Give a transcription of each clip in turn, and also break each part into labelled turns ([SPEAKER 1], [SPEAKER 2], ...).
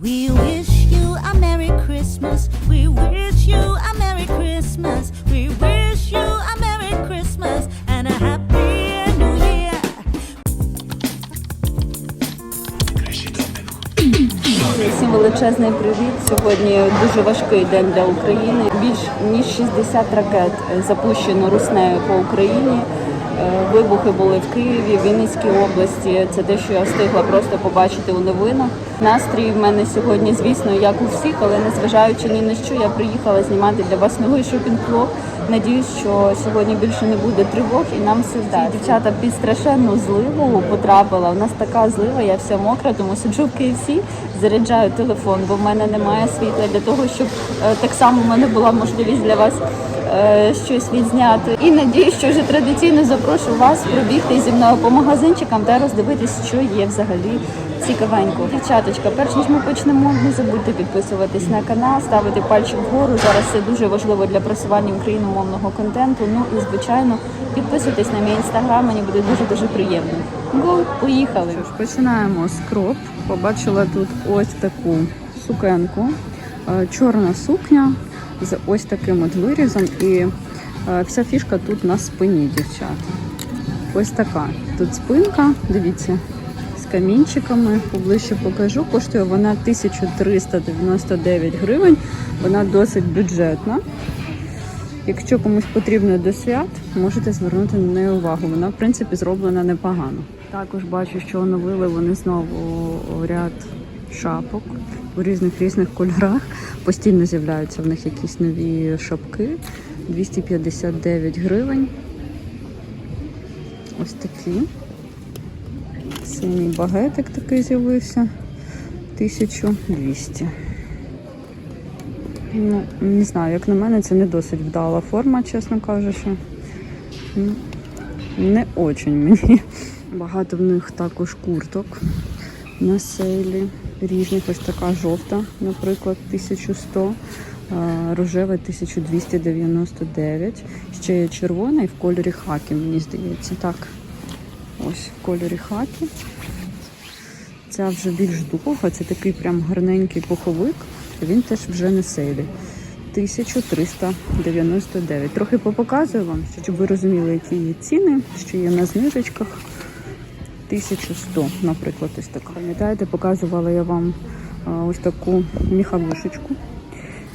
[SPEAKER 1] We wish you a Merry Christmas. We wish you a Merry Christmas. We wish you a Merry Christmas and a Happy New Year.
[SPEAKER 2] Всім величезний привіт. Сьогодні дуже важкий день для України. Більш ніж 60 ракет запущено руснею по Україні. Е, Вибухи були в Києві, Вінницькій області. Це те, що я встигла просто побачити у новинах. Настрій в мене сьогодні, звісно, як у всіх, але незважаючи ні на що, я приїхала знімати для вас новий шопінг-влог. Надіюсь, що сьогодні більше не буде тривог і нам все вдасться. Дівчата під страшенну зливу потрапила. У нас така злива, я вся мокра, тому сиджу в KFC, заряджаю телефон, бо в мене немає світла для того, щоб е, так само в мене була можливість для вас щось відзняти. І надіюсь, що вже традиційно запрошу вас пробігти зі мною по магазинчикам та роздивитись, що є взагалі цікавенько. Дівчаточка, перш ніж ми почнемо, не забудьте підписуватись на канал, ставити пальчик вгору. Зараз це дуже важливо для просування україномовного контенту. Ну і звичайно, підписуйтесь на мій інстаграм, мені буде дуже дуже приємно. Го, поїхали! Починаємо з кроп. Побачила тут ось таку сукенку, Е, чорна сукня з ось таким от вирізом, і е, вся фішка тут на спині, дівчат. Ось така. Тут спинка, дивіться, з камінчиками. Поближче покажу. Коштує вона 1399 гривень. Вона досить бюджетна. Якщо комусь потрібно до свят, можете звернути на неї увагу. Вона, в принципі, зроблена непогано. Також бачу, що оновили вони знову ряд шапок у різних різних кольорах. Постійно з'являються в них якісь нові шапки. 259 гривень. Ось такі. Синій багетик такий з'явився. 1200. Ну, не знаю, як на мене, це не досить вдала форма, чесно кажучи. Ну, Не очень мені. Багато в них також курток на сейлі. Різних ось така жовта, наприклад, 1100, а, рожева 1299. Ще є червона і в кольорі хакі, мені здається. Так, ось в кольорі хакі. Ця вже більш довга, це такий прям гарненький пуховик. Він теж вже на сейлі. 1399. Трохи попоказую вам, щоб ви розуміли, які є ціни, що є на знижечках. 1100, наприклад, ось така. Пам'ятаєте, показувала я вам ось таку міхавушечку.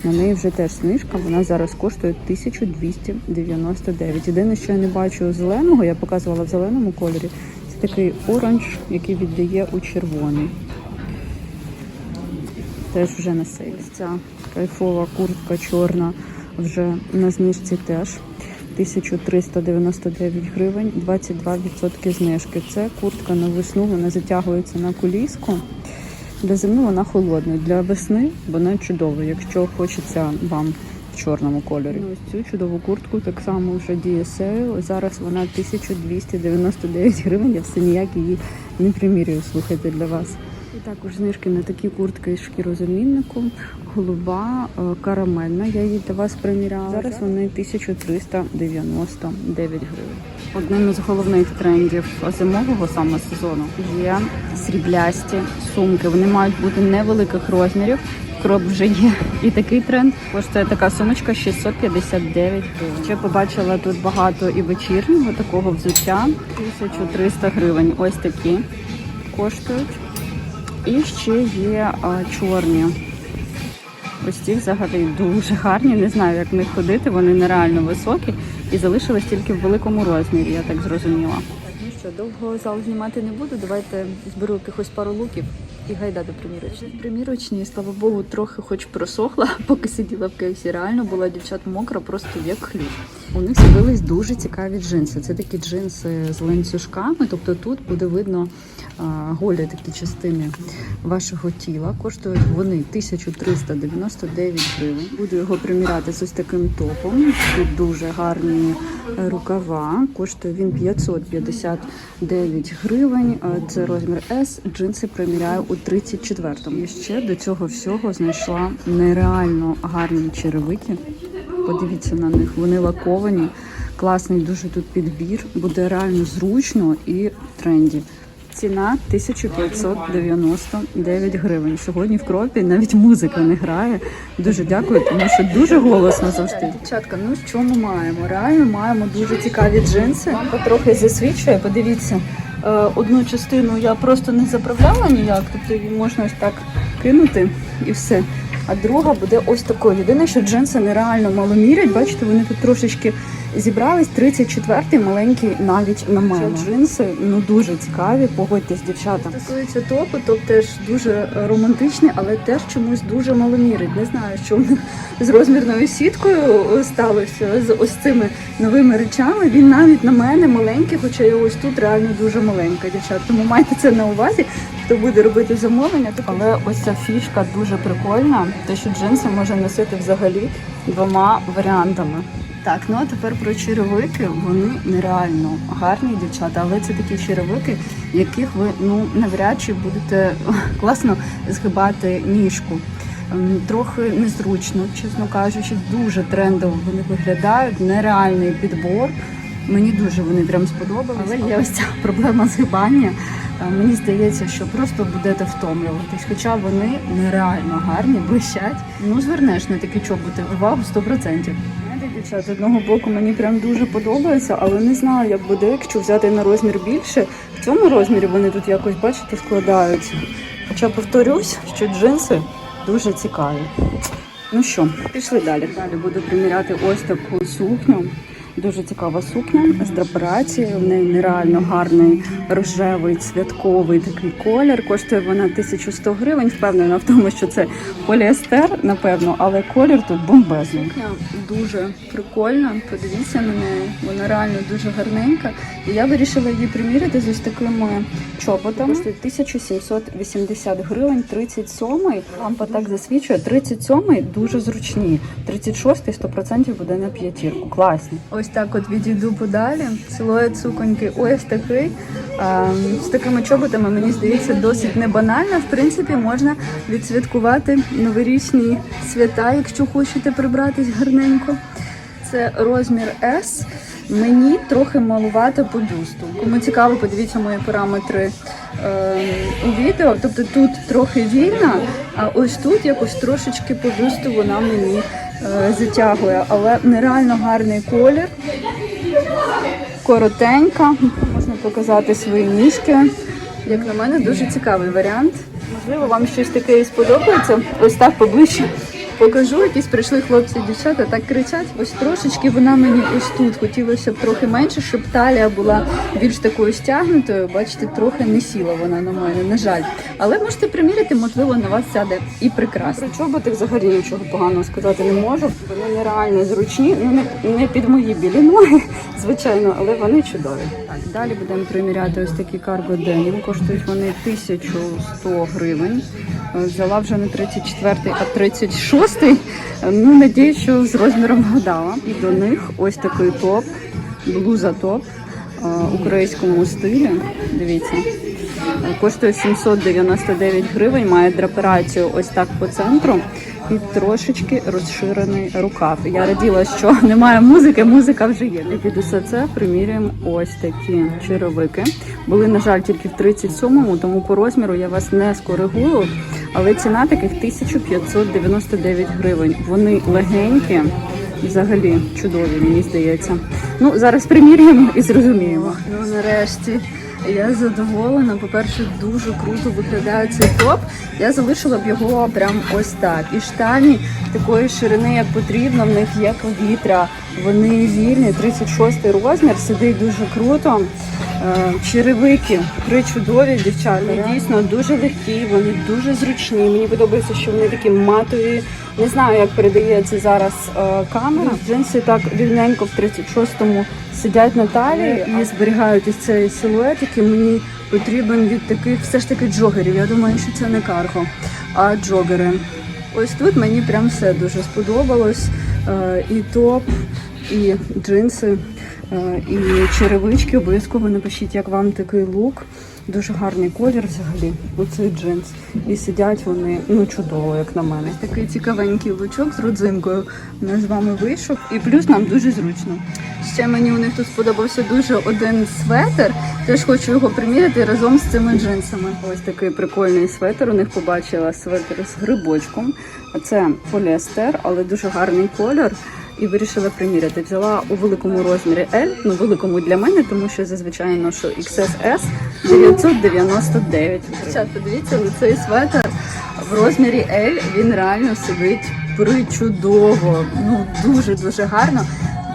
[SPEAKER 2] На неї вже теж знижка, вона зараз коштує 1299. Єдине, що я не бачу зеленого, я показувала в зеленому кольорі. Це такий оранж, який віддає у червоний. Теж вже на сейлі. Ця кайфова куртка чорна вже на знижці теж. 1399 гривень, 22% знижки. Це куртка на весну, вона затягується на коліску. Для зими вона холодна. Для весни вона чудова, якщо хочеться вам в чорному кольорі. Ну, Ось цю чудову куртку так само вже діє сейл. Зараз вона 1299 гривень. Я все ніяк її не примірюю. Слухайте для вас. І також знижки на такі куртки з шкірозамінником. Голуба, е, карамельна. Я її для вас приміряла. Зараз вони 1399 гривень. Одним із головних трендів зимового саме сезону є сріблясті сумки. Вони мають бути невеликих розмірів. Кроп вже є і такий тренд. Коштує така сумочка 659 гривень. Ще побачила тут багато і вечірнього такого взуття. 1300 гривень. Ось такі коштують. І ще є а, чорні. Ось ці взагалі дуже гарні. Не знаю, як в них ходити. Вони нереально високі і залишились тільки в великому розмірі, я так зрозуміла. Ну що, довго зал знімати не буду. Давайте зберу якихось пару луків і гайда до примірочні. Примірочні, слава Богу, трохи хоч просохла, поки сиділа в кейсі. Реально була дівчат мокра, просто як хліб. У них з'явились дуже цікаві джинси. Це такі джинси з ланцюжками, тобто тут буде видно голі такі частини вашого тіла. Коштують вони 1399 гривень. Буду його приміряти з ось таким топом. Тут дуже гарні рукава. Коштує він 559 гривень. Це розмір S. Джинси приміряю у 34-му. І ще до цього всього знайшла нереально гарні черевики. Подивіться на них, вони лаковані. Класний дуже тут підбір, буде реально зручно і тренді. Ціна 1599 гривень. Сьогодні в кропі навіть музика не грає. Дуже дякую, тому що дуже голосно завжди. Дівчатка, ну що ми маємо? Реально маємо дуже цікаві джинси. Лампа трохи засвічує. Подивіться, е, одну частину я просто не заправляла ніяк, тобто її можна ось так кинути і все. А друга буде ось такою. Єдине, що джинси нереально мало мірять. Бачите, вони тут трошечки зібрались. 34-й маленький навіть на мене. Джинси ну дуже цікаві. Погодьтесь, дівчата. Стосується топу, топ теж дуже е, романтичний, але теж чомусь дуже маломірить. Не знаю, що з розмірною сіткою е, сталося з ось цими новими речами. Він навіть на мене маленький, хоча я ось тут реально дуже маленька, дівчат. Тому майте це на увазі, хто буде робити замовлення. Але ось ця фішка дуже прикольна. Те, що джинси можна носити взагалі двома варіантами. Так, ну а тепер про черевики. Вони нереально гарні дівчата, але це такі черевики, яких ви ну навряд чи будете класно згибати ніжку. Ем, Трохи незручно, чесно кажучи, дуже трендово вони виглядають. Нереальний підбор. Мені дуже вони прям сподобались. Але є ось ця проблема згибання. Е, Мені здається, що просто будете втомлюватись, хоча вони нереально гарні, блищать. Ну звернеш на такі чоботи увагу 100%. Дівчат, з одного боку мені прям дуже подобається, але не знаю, як буде, якщо взяти на розмір більше. В цьому розмірі вони тут якось, бачите, складаються. Хоча повторюсь, що джинси дуже цікаві. Ну що, пішли далі. Далі буду приміряти ось таку сукню. Дуже цікава сукня з драперацією. В неї нереально гарний рожевий цвятковий такий колір. Коштує вона 1100 гривень. Впевнена в тому, що це поліестер, напевно, але колір тут бомбезний. Сукня дуже прикольна. Подивіться на неї. Вона реально дуже гарненька. І я вирішила її приміряти з ось такими чоботами. Коштує 1780 гривень. 37-й, лампа так засвічує. 37-й дуже зручні. 36-й 100% буде на п'ятірку. Класні. Ось так от відійду подалі. Силует суконьки ось такий. А, з такими чоботами, мені здається, досить не банально. В принципі, можна відсвяткувати новорічні свята, якщо хочете прибратись гарненько. Це розмір S. Мені трохи малувато по бюсту. Кому цікаво, подивіться мої параметри е, у відео. Тобто тут трохи вільна, а ось тут якось трошечки по бюсту вона мені затягує. Але нереально гарний колір, коротенька. Можна показати свої ніжки. Як на мене, дуже цікавий варіант. Можливо, вам щось таке і сподобається. Ось так поближче. Покажу, якісь прийшли хлопці дівчата, так кричать. Ось трошечки вона мені ось тут. Хотілося б трохи менше, щоб талія була більш такою стягнутою. Бачите, трохи не сіла вона на мене, на жаль. Але можете приміряти, можливо, на вас сяде і прекрасно. Про чоботи взагалі нічого поганого сказати не можу. Вони нереально зручні, ну не, не під мої білі ноги, звичайно, але вони чудові. Так, далі будемо приміряти ось такі карго денім. Коштують вони 1100 гривень. Е, Взяла вже не 34-й, а 36-й. Е, Ну, надіюсь, що з розміром вгадала. І до них ось такий топ, блуза топ е, українському стилі. Дивіться. Коштує 799 гривень, має драперацію ось так по центру і трошечки розширений рукав. Я раділа, що немає музики, музика вже є. І під усе це примірюємо ось такі черевики. Були, на жаль, тільки в 37-му, тому по розміру я вас не скоригую. Але ціна таких 1599 гривень. Вони легенькі, взагалі чудові, мені здається. Ну, зараз приміряємо і зрозуміємо. Ну, нарешті. Я задоволена. По-перше, дуже круто виглядає цей топ. Я залишила б його прям ось так. І штані такої ширини, як потрібно. В них є повітря. Вони вільні. 36 розмір. Сидить дуже круто. Е, Черевики причудові дівчата. Дійсно дуже легкі, вони дуже зручні. Мені подобається, що вони такі матові. Не знаю, як передається зараз е, камера. Джинси так рівненько в 36-му сидять на талії і зберігають ось цей силует, який мені потрібен від таких все ж таки джогерів. Я думаю, що це не карго, а джогери. Ось тут мені прям все дуже сподобалось. Е, І топ, і джинси, і черевички. Обов'язково напишіть, як вам такий лук. Дуже гарний колір взагалі. Оцей джинс. І сидять вони ну чудово, як на мене. Такий цікавенький лучок з родзинкою. У нас з вами вийшов. І плюс нам дуже зручно. Ще мені у них тут сподобався дуже один светр. Теж хочу його приміряти разом з цими джинсами. Ось такий прикольний светр. У них побачила светр з грибочком. Це поліестер, але дуже гарний колір. І вирішила приміряти. Взяла у великому розмірі L, ну великому для мене, тому що зазвичай ношу XSS 999. Дівчат, дивіться але цей светер в розмірі L, він реально сидить причудово. Ну дуже дуже гарно.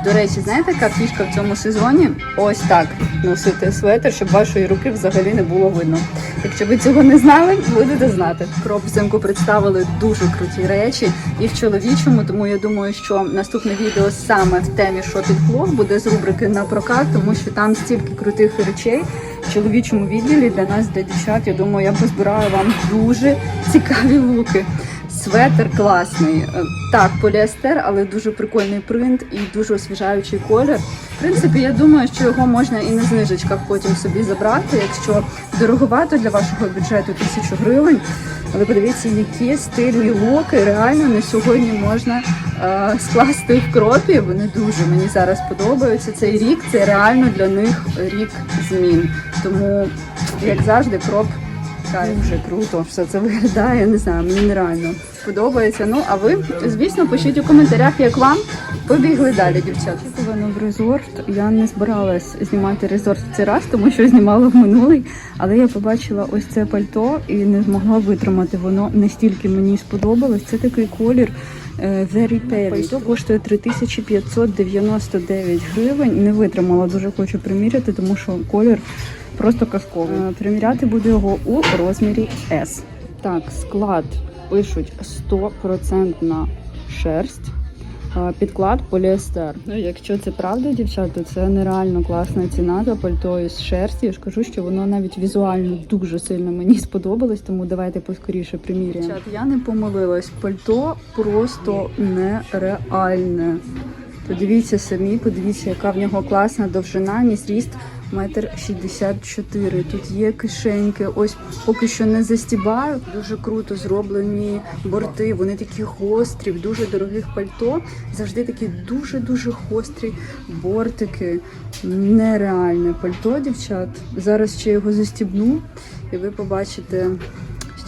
[SPEAKER 2] До речі, знаєте, яка фішка в цьому сезоні? Ось так носити светр, щоб вашої руки взагалі не було видно. Якщо ви цього не знали, будете знати. Кроп взимку представили дуже круті речі і в чоловічому, тому я думаю, що наступне відео саме в темі шопінг блог буде з рубрики на прокат, тому що там стільки крутих речей в чоловічому відділі для нас, для дівчат. Я думаю, я позбираю вам дуже цікаві луки. Светр класний. Е, Так, поліестер, але дуже прикольний принт і дуже освіжаючий колір. В принципі, я думаю, що його можна і на знижечках потім собі забрати, якщо дороговато для вашого бюджету тисячу гривень. Але подивіться, які стильні луки реально на сьогодні можна е, скласти в кропі. Вони дуже мені зараз подобаються. Цей рік це реально для них рік змін. Тому, як завжди, кроп. Дуже круто, все це виглядає. Не знаю, мені нереально подобається. Ну а ви, звісно, пишіть у коментарях, як вам. Побігли далі, дівчат. Повинно в резорт. Я не збиралась знімати резорт в цей раз, тому що знімала в минулий. Але я побачила ось це пальто і не змогла витримати. Воно настільки мені сподобалось. Це такий колір. е, Very Pale. Пальто коштує 3599 гривень. Не витримала, дуже хочу приміряти, тому що колір просто казковий. Е, Приміряти буду його у розмірі S. Так, склад пишуть 100% шерсть. е, Підклад поліестер. Ну, якщо це правда, дівчата, то це нереально класна ціна за пальто із шерсті. Я ж кажу, що воно навіть візуально дуже сильно мені сподобалось, тому давайте поскоріше приміряємо. Дівчат, я не помилилась. Пальто просто нереальне. Подивіться самі, подивіться, яка в нього класна довжина, мій зріст метр шістдесят чотири. Тут є кишеньки. Ось поки що не застібаю. Дуже круто зроблені борти. Вони такі гострі, в дуже дорогих пальто. Завжди такі дуже дуже гострі бортики. Нереальне пальто, дівчат. Зараз ще його застібну, і ви побачите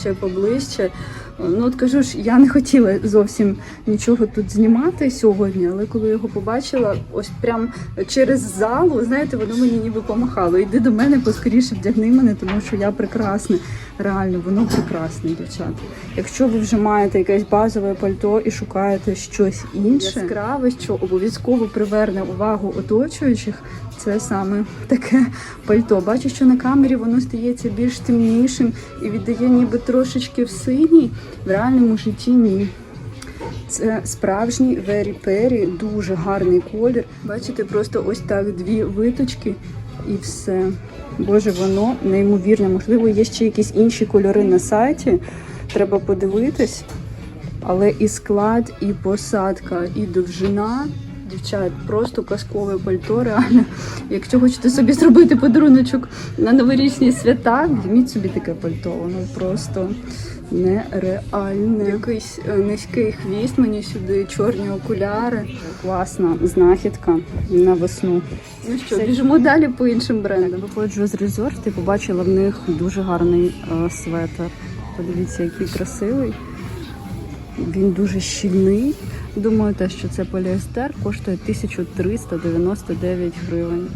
[SPEAKER 2] ще поближче. Ну от кажу ж, я не хотіла зовсім нічого тут знімати сьогодні, але коли його побачила, ось прям через залу, знаєте, воно мені ніби помахало. Йди до мене, поскоріше вдягни мене, тому що я прекрасна. Реально, воно прекрасне, дівчата. Якщо ви вже маєте якесь базове пальто і шукаєте щось інше, яскраве, що обов'язково приверне увагу оточуючих, це саме таке пальто. Бачу, що на камері воно стається більш темнішим і віддає ніби трошечки в синій. В реальному житті ні. Це справжній Very Perry, дуже гарний колір. Бачите, просто ось так дві виточки і все. Боже, воно неймовірне. Можливо, є ще якісь інші кольори на сайті. Треба подивитись. Але і склад, і посадка, і довжина. Дівчат, просто казкове пальто, реально. Якщо хочете собі зробити подаруночок на новорічні свята, візьміть собі таке пальто. Воно просто нереальне. Якийсь е, низький хвіст, мені сюди чорні окуляри. Класна знахідка на весну. Ну що, біжимо далі по іншим брендам. Виходжу з резорту і побачила в них дуже гарний е, светр. Подивіться, який красивий. Він дуже щільний. Думаю, те, що це поліестер, коштує 1399 гривень.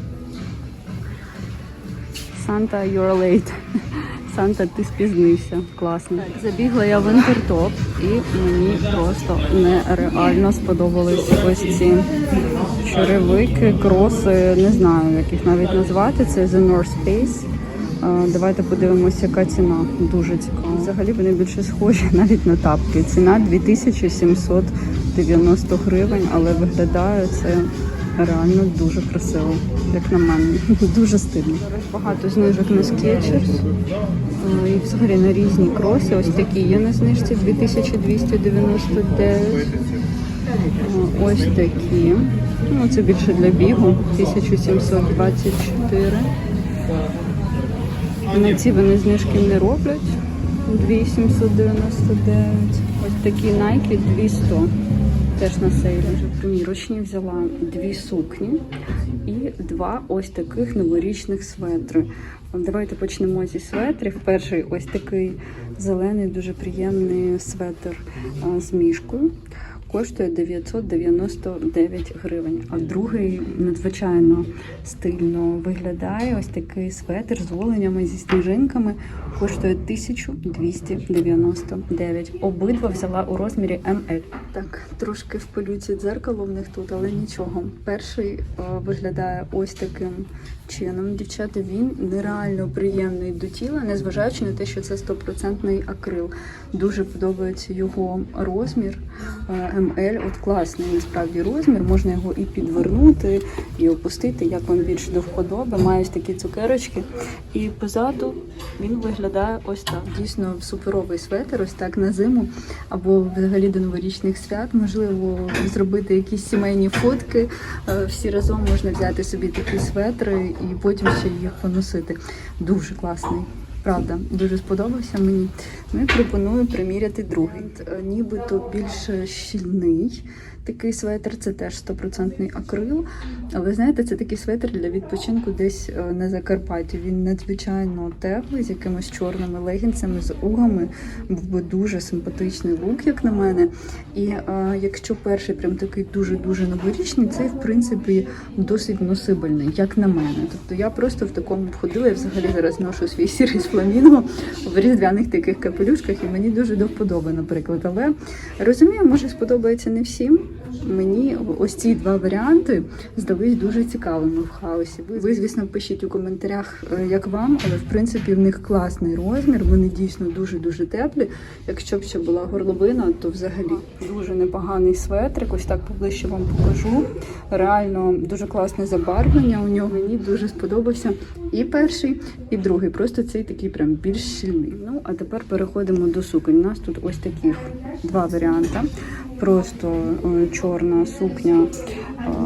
[SPEAKER 2] Санта, you're late. Санта, ти спізнився. Класно. Так, забігла я в інтертоп і мені просто нереально сподобались ось ці черевики, кроси, не знаю, як їх навіть назвати. Це The North Face. Е, Давайте подивимося, яка ціна. Дуже цікаво. Взагалі вони більше схожі навіть на тапки. Ціна 2790 гривень, але виглядає це реально дуже красиво, як на мене. Дуже стильно. Багато знижок на. Е, І взагалі на різні кроси. Ось такі є на знижці 2299. Е, Ось такі. Ну, це більше для бігу. 1724. На ці вони знижки не роблять. 2799. Ось такі Nike 200. Теж на сейлі. Вже примірочні взяла дві сукні і два ось таких новорічних светри. Давайте почнемо зі светрів. Перший ось такий зелений, дуже приємний светр з мішкою. Коштує 999 гривень. А другий надзвичайно стильно виглядає. Ось такий светр з оленями, зі сніжинками. Коштує 1299. Обидва взяла у розмірі ML. Так, трошки в пилюці дзеркало в них тут, але нічого. Перший е, виглядає ось таким чином. Дівчата, він нереально приємний до тіла, незважаючи на те, що це стопроцентний акрил. Дуже подобається його розмір. Е, ML, от класний насправді розмір. Можна його і підвернути, і опустити, як вам більше до вподоби. Має такі цукерочки. І позаду він виглядає ось так. Дійсно суперовий светр, ось так на зиму, або взагалі до новорічних свят. Можливо, зробити якісь сімейні фотки. Е, Всі разом можна взяти собі такі светри і потім ще їх поносити. Дуже класний. Правда, дуже сподобався мені. Ну і пропоную приміряти другий. Е, Нібито більш щільний такий светр, це теж стопроцентний акрил. Але знаєте, це такий светр для відпочинку десь е, на Закарпатті. Він надзвичайно теплий, з якимись чорними легінцями, з угами. Був би дуже симпатичний лук, як на мене. І е, якщо перший прям такий дуже-дуже новорічний, цей в принципі досить носибельний, як на мене. Тобто я просто в такому б ходила, я взагалі зараз ношу свій сірий з фламінго в різдвяних таких капелюшках, і мені дуже до вподоби, наприклад. Але розумію, може сподобається не всім. Мені ось ці два варіанти здались дуже цікавими в хаосі. Ви, звісно, пишіть у коментарях, е, як вам, але в принципі в них класний розмір. Вони дійсно дуже дуже теплі. Якщо б ще була горловина, то взагалі дуже непоганий светрик. Ось так поближче вам покажу. Реально дуже класне забарвлення. У нього мені дуже сподобався і перший, і другий. Просто цей такий прям більш щільний. Ну а тепер переходимо до суконь. У нас тут ось таких два варіанти. Просто е, чорна сукня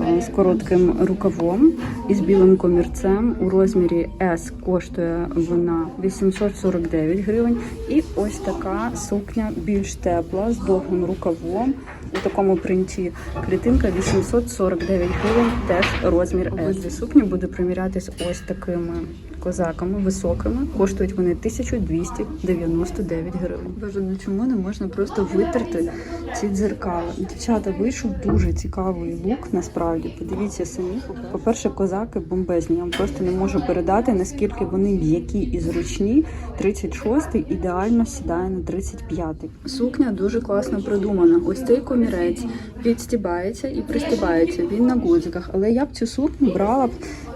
[SPEAKER 2] е, з коротким рукавом і з білим комірцем. У розмірі S коштує вона 849 гривень. І ось така сукня більш тепла з довгим рукавом. У такому принті клітинка 849 гривень, теж розмір S. Сукні буду примірятись ось такими козаками високими. Коштують вони 1299 гривень. Боже, ну чому не можна просто витерти ці дзеркала? Дівчата, вийшов дуже цікавий лук. Насправді, подивіться самі. По-перше, козаки бомбезні. Я вам просто не можу передати, наскільки вони м'які і зручні. 36-й ідеально сідає на 35-й. Сукня дуже класно продумана. Ось цей комірець відстібається і пристібається. Він на гудзиках. Але я б цю сукню брала б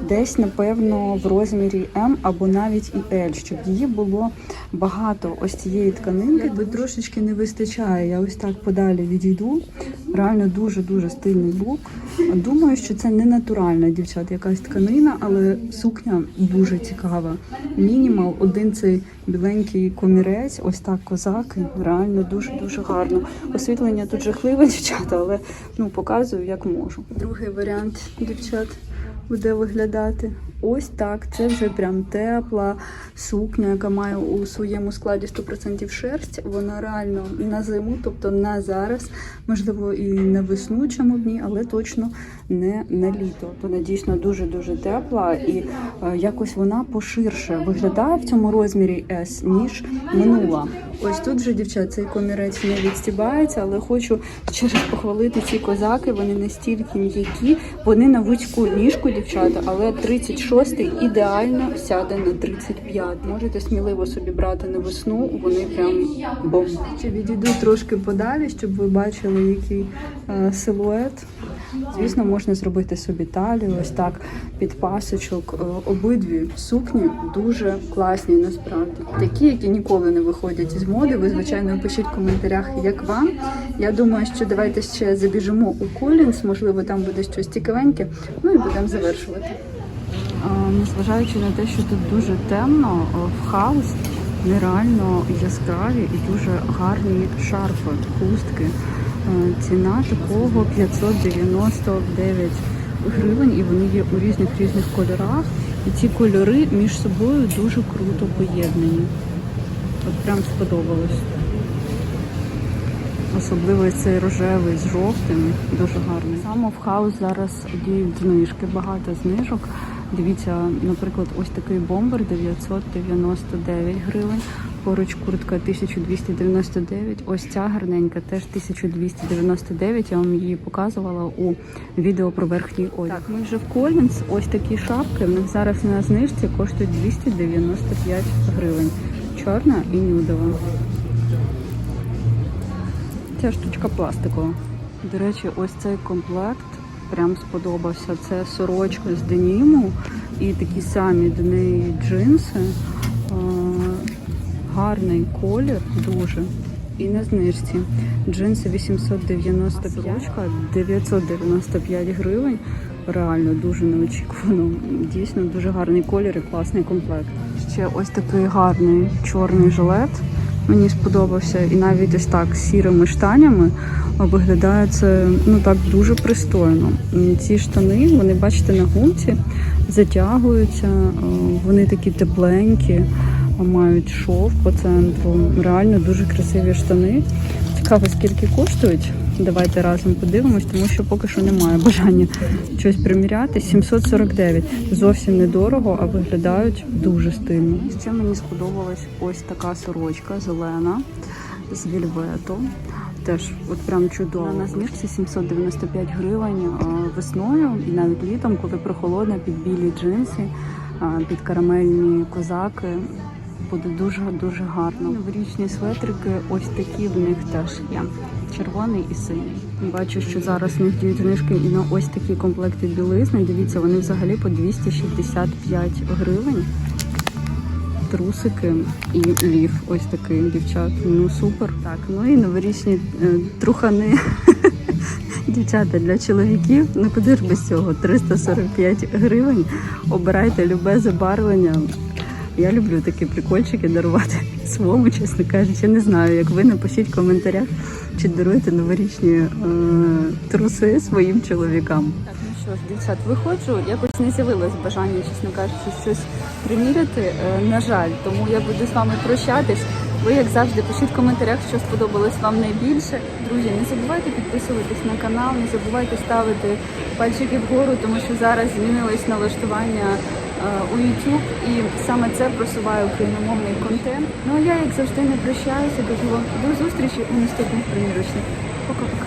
[SPEAKER 2] десь, напевно, в розмірі М або навіть і L, щоб її було багато ось цієї тканинки. Якби трошечки не вистачає. Я ось так подалі відійду. Реально дуже дуже стильний лук. Думаю, що це не натуральна дівчат, якась тканина, але сукня дуже цікава. Мінімал, один цей біленький комірець, ось так козаки. Реально дуже дуже гарно. Освітлення тут жахливе, дівчата, але ну показую як можу. Другий варіант, дівчат, буде виглядати. Ось так. Це вже прям тепла сукня, яка має у своєму складі 100% шерсть. Вона реально на зиму, тобто на зараз, можливо, і на весну чому б ні, але точно не на літо. Вона дійсно дуже дуже тепла і е, якось вона поширше виглядає в цьому розмірі S, ніж минула. Ось тут вже дівчат цей комірець не відстібається, але хочу ще раз похвалити ці козаки. Вони настільки м'які, вони на вузьку ніжку, дівчата, але 36-й ідеально сяде на 35. Можете сміливо собі брати на весну, вони прям бомба. Відійду трошки подалі, щоб ви бачили, який е, силует. Звісно, можна зробити собі талію, ось так під пасочок. Е, Обидві сукні дуже класні, насправді. Такі, які ніколи не виходять із моди. Ви звичайно пишіть в коментарях, як вам. Я думаю, що давайте ще забіжимо у Колінс, можливо, там буде щось цікавеньке. Ну і будемо завершувати. Незважаючи на те, що тут дуже темно, в хаус нереально яскраві і дуже гарні шарфи, хустки. Е, Ціна такого 599 гривень, і вони є у різних різних кольорах. І ці кольори між собою дуже круто поєднані. От прям сподобалось. Особливо цей рожевий з жовтим, дуже гарний. Саме в хаус зараз діють знижки, багато знижок. Дивіться, наприклад, ось такий бомбер 999 гривень. Поруч куртка 1299. Ось ця гарненька теж 1299. Я вам її показувала у відео про верхній одяг. Так, ми вже в Колінс. Ось такі шапки. В них зараз на знижці коштують 295 гривень. Чорна і нюдова. Ця штучка пластикова. До речі, ось цей комплект прям сподобався. Це сорочка з деніму і такі самі до неї джинси. Гарний колір дуже. І на знижці. Джинси 890 сорочка 995 гривень. Реально дуже неочікувано. Дійсно дуже гарний колір і класний комплект. Ще ось такий гарний чорний жилет. Мені сподобався, і навіть ось так сірими штанями виглядає це ну так дуже пристойно. Ці штани, вони бачите на гумці, затягуються, вони такі тепленькі, мають шов по центру. Реально дуже красиві штани. Цікаво, скільки коштують. Давайте разом подивимось, тому що поки що немає бажання щось приміряти. 749. Зовсім недорого, а виглядають дуже стильно. Ще мені сподобалась ось така сорочка зелена з вільвету. Теж от прям чудово. На знижці 795 гривень весною і навіть літом, коли прохолодно, під білі джинси, під карамельні козаки. Буде дуже дуже гарно. Новорічні светрики, ось такі в них теж є. Червоний і синій. Бачу, що зараз них діють знижки і на ось такі комплекти білизни. Дивіться, вони взагалі по 265 гривень. Трусики і ліф, ось такий дівчат. Ну супер. Так, ну і новорічні е, трухани. Дівчата для чоловіків, ну куди ж без цього? 345 гривень. Обирайте любе забарвлення. Я люблю такі прикольчики дарувати своєму, чесно кажучи. Я Не знаю, як ви напишіть в коментарях, чи даруєте новорічні е, труси своїм чоловікам. Так, ну що ж, дівчат, виходжу, якось не з'явилось бажання, чесно кажучи, щось приміряти. Е, на жаль, тому я буду з вами прощатись. Ви, як завжди, пишіть в коментарях, що сподобалось вам найбільше. Друзі, не забувайте підписуватись на канал, не забувайте ставити пальчики вгору, тому що зараз змінилось налаштування у YouTube і саме це просуває україномовний контент. Ну а я, як завжди, не прощаюся. Кажу вам до зустрічі у наступних примірочних. Пока-пока.